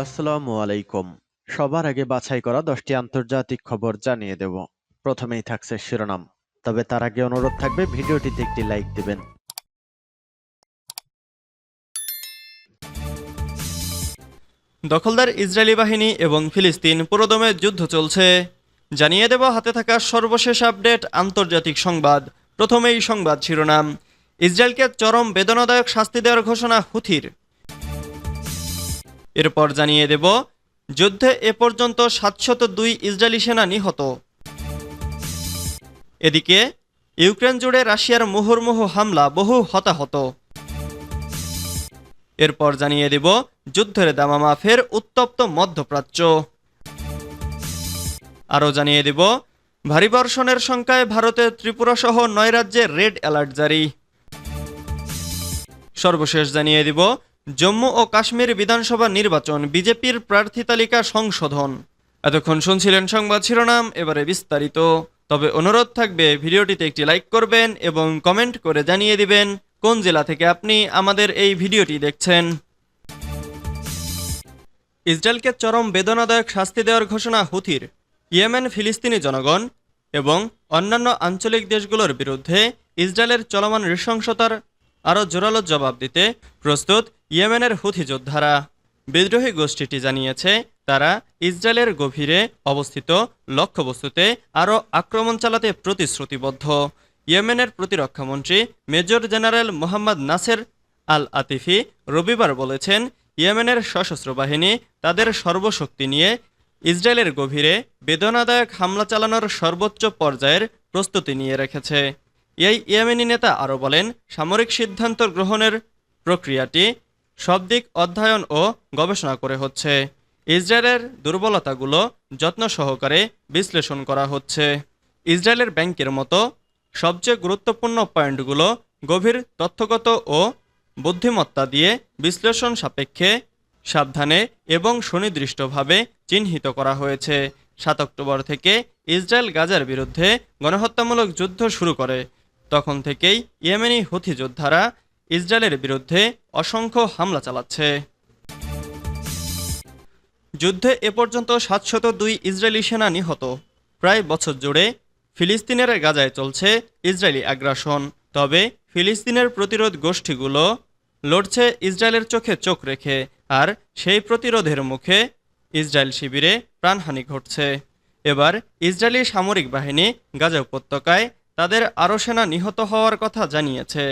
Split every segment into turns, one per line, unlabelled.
আসসালামু আলাইকুম। সবার আগে বাছাই করা দশটি আন্তর্জাতিক খবর জানিয়ে দেব। প্রথমেই থাকছে শিরোনাম। তবে তার আগে অনুরোধ থাকবে, ভিডিওটিতে একটি লাইক দিবেন।
দখলদার ইসরায়েলি বাহিনী এবং ফিলিস্তিন পুরোদমে যুদ্ধ চলছে। জানিয়ে দেব, হাতে থাকা সর্বশেষ আপডেট, আন্তর্জাতিক সংবাদ। প্রথমেই সংবাদ শিরোনাম। ইসরায়েলকে চরম বেদনাদায়ক শাস্তি দেওয়ার ঘোষণা হুথির। এরপর জানিয়ে দেব, যুদ্ধে এ পর্যন্ত সাতশত দুই ইসরায়েলি সেনা নিহত। এদিকে, ইউক্রেন জুড়ে রাশিয়ার মুহুর্মুহু হামলা বহু হতাহত। এরপর জানিয়ে দেব, যুদ্ধের দামামা ফের উত্তপ্ত মধ্যপ্রাচ্য। আরও জানিয়ে দেব, ভারী বর্ষণের সংখ্যায় ভারতের ত্রিপুরা সহ নয় রাজ্যে রেড অ্যালার্ট জারি। সর্বশেষ জানিয়ে দিব জম্মু ও কাশ্মীর বিধানসভা নির্বাচন, বিজেপির প্রার্থী তালিকা সংশোধন। এতক্ষণ শুনছিলেন সংবাদ শিরোনাম, এবারে বিস্তারিত। তবে অনুরোধ থাকবে, ভিডিওটিতে একটি লাইক করবেন এবং কমেন্ট করে জানিয়ে দিবেন কোন জেলা থেকে আপনি আমাদের এই ভিডিওটি দেখছেন। ইসরায়েলকে চরম বেদনাদায়ক শাস্তি দেওয়ার ঘোষণা হুথির, ইয়েমেন, ফিলিস্তিনি জনগণ এবং অন্যান্য আঞ্চলিক দেশগুলোর বিরুদ্ধে ইসরায়েলের চলমান নৃশংসতার আরও জোরালো জবাব দিতে প্রস্তুত ইয়েমেনের হুথি যোদ্ধারা বিদ্রোহী গোষ্ঠীটি জানিয়েছে, তারা ইসরায়েলের গভীরে অবস্থিত লক্ষ্যবস্তুতে আরও আক্রমণ চালাতে প্রতিশ্রুতিবদ্ধ। ইয়েমেনের প্রতিরক্ষামন্ত্রী major general Mohammad Nasser Al Atifi রবিবার বলেছেন, ইয়েমেনের সশস্ত্র বাহিনী তাদের সর্বশক্তি নিয়ে ইসরায়েলের গভীরে বেদনাদায়ক হামলা চালানোর সর্বোচ্চ পর্যায়ের প্রস্তুতি নিয়ে রেখেছে। এই ইয়েমেনি নেতা আরও বলেন, সামরিক সিদ্ধান্ত গ্রহণের প্রক্রিয়াটি সব দিক অধ্যয়ন ও গবেষণা করে হচ্ছে। ইসরায়েলের দুর্বলতাগুলো যত্ন সহকারে বিশ্লেষণ করা হচ্ছে। ইসরায়েলের ব্যাংকের মতো সবচেয়ে গুরুত্বপূর্ণ পয়েন্টগুলো গভীর তথ্যগত ও বুদ্ধিমত্তা দিয়ে বিশ্লেষণ সাপেক্ষে সাবধানে এবং সুনির্দিষ্টভাবে চিহ্নিত করা হয়েছে। সাত অক্টোবর থেকে ইসরায়েল গাজার বিরুদ্ধে গণহত্যামূলক যুদ্ধ শুরু করে। তখন থেকেই ইয়েমেনি হুথি যোদ্ধারা ইসরায়েলের বিরুদ্ধে অসংখ্য হামলা চালাচ্ছে। যুদ্ধে এ পর্যন্ত সাতশত দুই ইসরায়েলি সেনা নিহত। প্রায় বছর জুড়ে ফিলিস্তিনের গাজায় চলছে ইসরায়েলি আগ্রাসন। তবে ফিলিস্তিনের প্রতিরোধ গোষ্ঠীগুলো লড়ছে ইসরায়েলের চোখে চোখ রেখে আর সেই প্রতিরোধের মুখে ইসরায়েল শিবিরে প্রাণহানি ঘটছে। এবার ইসরায়েলি সামরিক বাহিনী গাজা উপত্যকায় তাদের আরও সেনা নিহত হওয়ার কথা জানিয়েছে।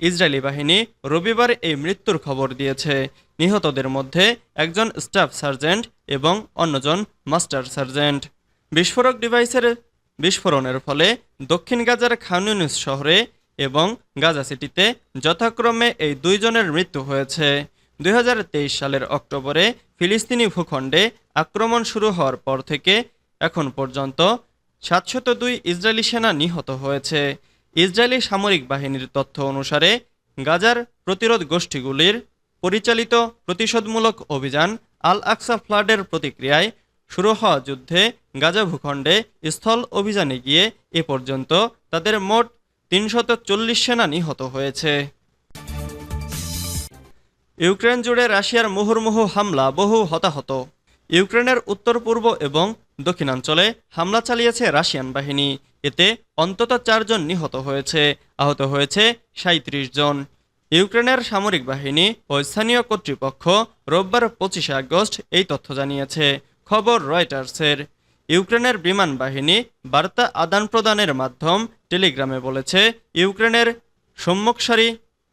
ইসরায়েলি বাহিনী রবিবার এই মৃত্যুর খবর দিয়েছে। নিহতদের মধ্যে একজন স্টাফ সার্জেন্ট এবং অন্যজন মাস্টার সার্জেন্ট। বিস্ফোরক ডিভাইসের বিস্ফোরণের ফলে দক্ষিণ গাজার খানুনিস শহরে এবং গাজা সিটিতে যথাক্রমে এই দুইজনের মৃত্যু হয়েছে। দুই হাজার তেইশ সালের অক্টোবরে ফিলিস্তিনি ভূখণ্ডে আক্রমণ শুরু হওয়ার পর থেকে এখন পর্যন্ত সাতশত দুই ইসরায়েলি সেনা নিহত হয়েছে। ইসরায়েলি সামরিক বাহিনীর তথ্য অনুসারে, গাজার প্রতিরোধ গোষ্ঠীগুলির পরিচালিত প্রতিশোধমূলক অভিযান আল আকসা ফ্লাডের প্রতিক্রিয়ায় শুরু হওয়া যুদ্ধে গাজা ভূখণ্ডে স্থল অভিযানে গিয়ে এ পর্যন্ত তাদের মোট তিনশত চল্লিশ সেনা নিহত হয়েছে। ইউক্রেন জুড়ে রাশিয়ার মুহুর্মুহু হামলা বহু হতাহত। ইউক্রেনের উত্তর পূর্ব এবং দক্ষিণাঞ্চলে হামলা চালিয়েছে রাশিয়ান বাহিনী। এতে অন্তত চারজন নিহত হয়েছে, আহত হয়েছে সাঁত্রিশ জন। ইউক্রেনের সামরিক বাহিনী ও স্থানীয় কর্তৃপক্ষ রোববার পঁচিশে আগস্ট এই তথ্য জানিয়েছে। খবর রয়টার্সের। ইউক্রেনের বিমান বাহিনী বার্তা আদান প্রদানের মাধ্যম টেলিগ্রামে বলেছে, ইউক্রেনের সম্মুখসারি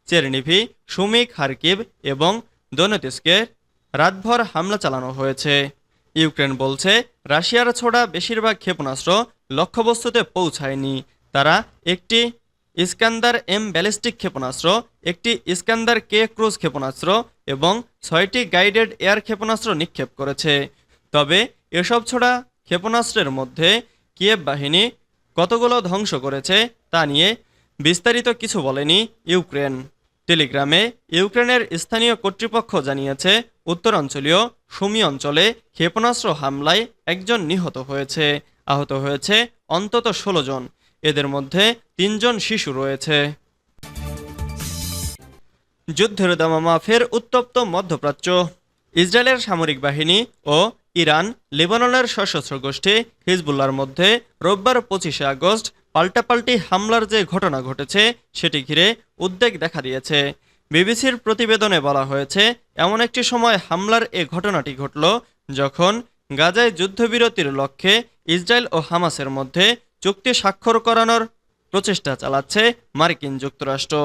চেরনিভি, সুমিক হারকিভ এবং দোনেতিসকে রাতভর হামলা চালানো হয়েছে। ইউক্রেন বলছে, রাশিয়ার ছোড়া বেশিরভাগ ক্ষেপণাস্ত্র লক্ষ্যবস্তুতে পৌঁছায়নি। তারা একটি ইস্কান্দার এম ব্যালিস্টিক ক্ষেপণাস্ত্র, একটি ইস্কান্দার কে ক্রুজ ক্ষেপণাস্ত্র এবং ছয়টি গাইডেড এয়ার ক্ষেপণাস্ত্র নিক্ষেপ করেছে। তবে এসব ছোড়া ক্ষেপণাস্ত্রের মধ্যে কিয়েভ বাহিনী কতগুলো ধ্বংস করেছে তা নিয়ে বিস্তারিত কিছু বলেনি ইউক্রেন। টেলিগ্রামে ইউক্রেনের স্থানীয় কর্তৃপক্ষ জানিয়েছে উত্তরাঞ্চলীয় সুমি অঞ্চলে ক্ষেপণাস্ত্র হামলায় একজন নিহত হয়েছে। আহত হয়েছে অন্তত ষোলো জন। এদের মধ্যে তিনজন শিশু রয়েছে। যুদ্ধের দামামা ফের উত্তপ্ত মধ্যপ্রাচ্য। ইসরায়েলের সামরিক বাহিনী ও ইরান লেবাননের সশস্ত্র গোষ্ঠী হিজবুল্লার মধ্যে রোববার পঁচিশে আগস্ট পাল্টাপাল্টি হামলার যে ঘটনা ঘটেছে, সেটি ঘিরে উদ্বেগ দেখা দিয়েছে। বিবিসির প্রতিবেদনে বলা হয়েছে, এমন একটি সময় হামলার এ ঘটনাটি ঘটল যখন গাজায় যুদ্ধবিরতির লক্ষ্যে ইসরায়েল ও হামাসের মধ্যে চুক্তি স্বাক্ষর করানোর প্রচেষ্টা চালাচ্ছে মার্কিন যুক্তরাষ্ট্র।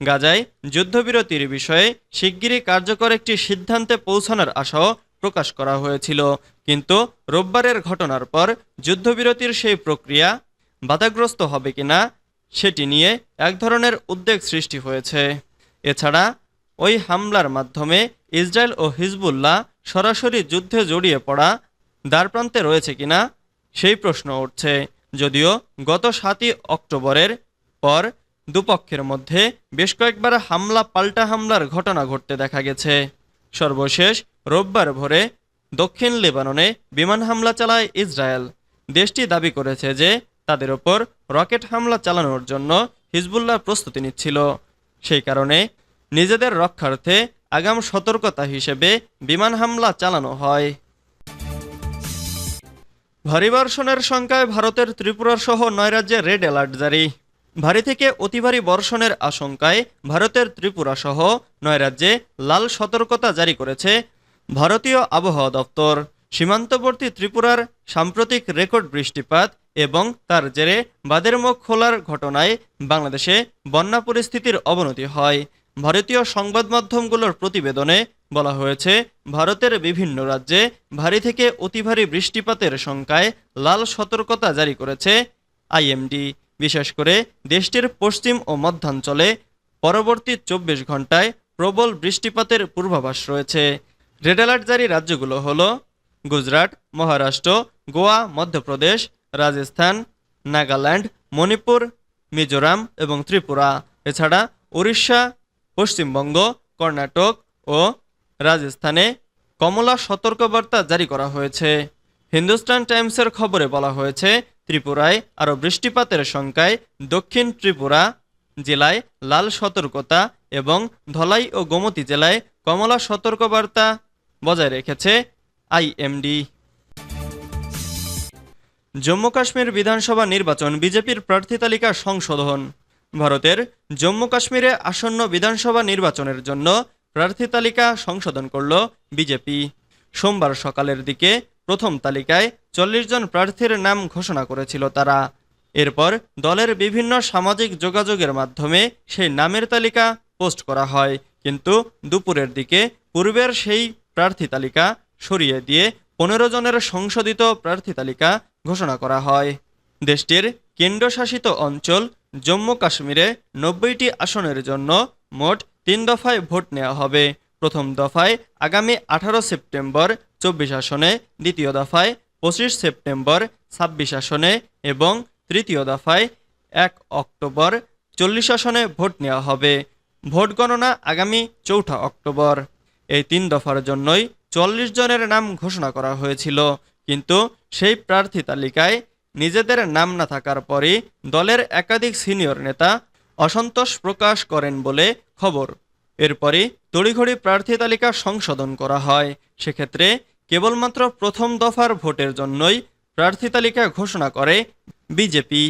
গাজায় যুদ্ধবিরতির বিষয়ে শিগগিরই কার্যকর একটি সিদ্ধান্তে পৌঁছানোর আশাও প্রকাশ করা হয়েছিল। কিন্তু রোববারের ঘটনার পর যুদ্ধবিরতির সেই প্রক্রিয়া বাধাগ্রস্ত হবে কিনা সেটি নিয়ে এক ধরনের উদ্বেগ সৃষ্টি হয়েছে। এছাড়া ওই হামলার মাধ্যমে ইসরায়েল ও হিজবুল্লাহ সরাসরি যুদ্ধে জড়িয়ে পড়া দ্বারপ্রান্তে রয়েছে কিনা সেই প্রশ্ন উঠছে। যদিও গত সাতই অক্টোবরের পর দুপক্ষের মধ্যে বেশ কয়েকবার হামলা পাল্টা হামলার ঘটনা ঘটতে দেখা গেছে। সর্বশেষ রোববার ভোরে দক্ষিণ লেবাননে বিমান হামলা চালায় ইসরায়েল। দেশটি দাবি করেছে যে তাদের ওপর রকেট হামলা চালানোর জন্য হিজবুল্লাহ প্রস্তুতি নিচ্ছিল। সেই কারণে নিজেদের রক্ষার্থে আগাম সতর্কতা হিসেবে বিমান হামলা চালানো হয়। ভারী বর্ষণের সংখ্যায় ভারতের ত্রিপুরা সহ নয় রাজ্যে রেড অ্যালার্ট জারি। ভারী থেকে অতি ভারী বর্ষণের আশঙ্কায় ভারতের ত্রিপুরা সহ নয় রাজ্যে লাল সতর্কতা জারি করেছে ভারতীয় আবহাওয়া দপ্তর। সীমান্তবর্তী ত্রিপুরার সাম্প্রতিক রেকর্ড বৃষ্টিপাত এবং তার জেরে বাদের মুখ খোলার ঘটনায় বাংলাদেশে বন্যা পরিস্থিতির অবনতি হয়। ভারতীয় সংবাদ মাধ্যমগুলোর প্রতিবেদনে বলা হয়েছে, ভারতের বিভিন্ন রাজ্যে ভারী থেকে অতি ভারী বৃষ্টিপাতের সংখ্যায় লাল সতর্কতা জারি করেছে আইএমডি। বিশেষ করে দেশটির পশ্চিম ও মধ্যাঞ্চলে পরবর্তী চব্বিশ ঘন্টায় প্রবল বৃষ্টিপাতের পূর্বাভাস রয়েছে। রেড অ্যালার্ট জারি রাজ্যগুলো হলো গুজরাট, মহারাষ্ট্র, গোয়া, মধ্যপ্রদেশ, রাজস্থান, নাগাল্যান্ড, মণিপুর, মিজোরাম এবং ত্রিপুরা। এছাড়া উড়িষ্যা, পশ্চিমবঙ্গ, কর্ণাটক ও রাজস্থানে কমলা সতর্কবার্তা জারি করা হয়েছে। হিন্দুস্তান টাইমসের খবরে বলা হয়েছে, ত্রিপুরায় আরও বৃষ্টিপাতের সংখ্যায় দক্ষিণ ত্রিপুরা জেলায় লাল সতর্কতা এবং ধলাই ও গোমতী জেলায় কমলা সতর্কবার্তা বজায় রেখেছে আইএমডি। জম্মু কাশ্মীর বিধানসভা নির্বাচন বিজেপির প্রার্থী তালিকা সংশোধন। ভারতের জম্মু কাশ্মীরে আসন্ন বিধানসভা নির্বাচনের জন্য প্রার্থী তালিকা সংশোধন করল বিজেপি। সোমবার সকালের দিকে প্রথম তালিকায় চল্লিশ জন প্রার্থীর নাম ঘোষণা করেছিল তারা। এরপর দলের বিভিন্ন সামাজিক যোগাযোগের মাধ্যমে সেই নামের তালিকা পোস্ট করা হয়। কিন্তু দুপুরের দিকে পূর্বের সেই প্রার্থী তালিকা সরিয়ে দিয়ে পনেরো জনের সংশোধিত প্রার্থী তালিকা ঘোষণা করা হয়। দেশটির কেন্দ্রশাসিত অঞ্চল জম্মু কাশ্মীরে নব্বইটি আসনের জন্য মোট তিন দফায় ভোট নেওয়া হবে। প্রথম দফায় আগামী আঠারো সেপ্টেম্বর চব্বিশ আসনে, দ্বিতীয় দফায় পঁচিশ সেপ্টেম্বর ছাব্বিশ আসনে এবং তৃতীয় দফায় এক অক্টোবর চল্লিশ আসনে ভোট নেওয়া হবে। ভোট গণনা আগামী চৌঠা অক্টোবর। এই তিন দফার জন্যই চল্লিশ জনের নাম ঘোষণা করা হয়েছিল, কিন্তু সেই প্রার্থী তালিকায় নিজেদের নাম না থাকার পরই দলের একাধিক সিনিয়র নেতা অসন্তোষ প্রকাশ করেন বলে খবর। এরপরই তড়িঘড়ি প্রার্থী তালিকা সংশোধন করা হয়। সেক্ষেত্রে কেবলমাত্র প্রথম দফার ভোটের জন্যই প্রার্থী তালিকা ঘোষণা করে বিজেপি।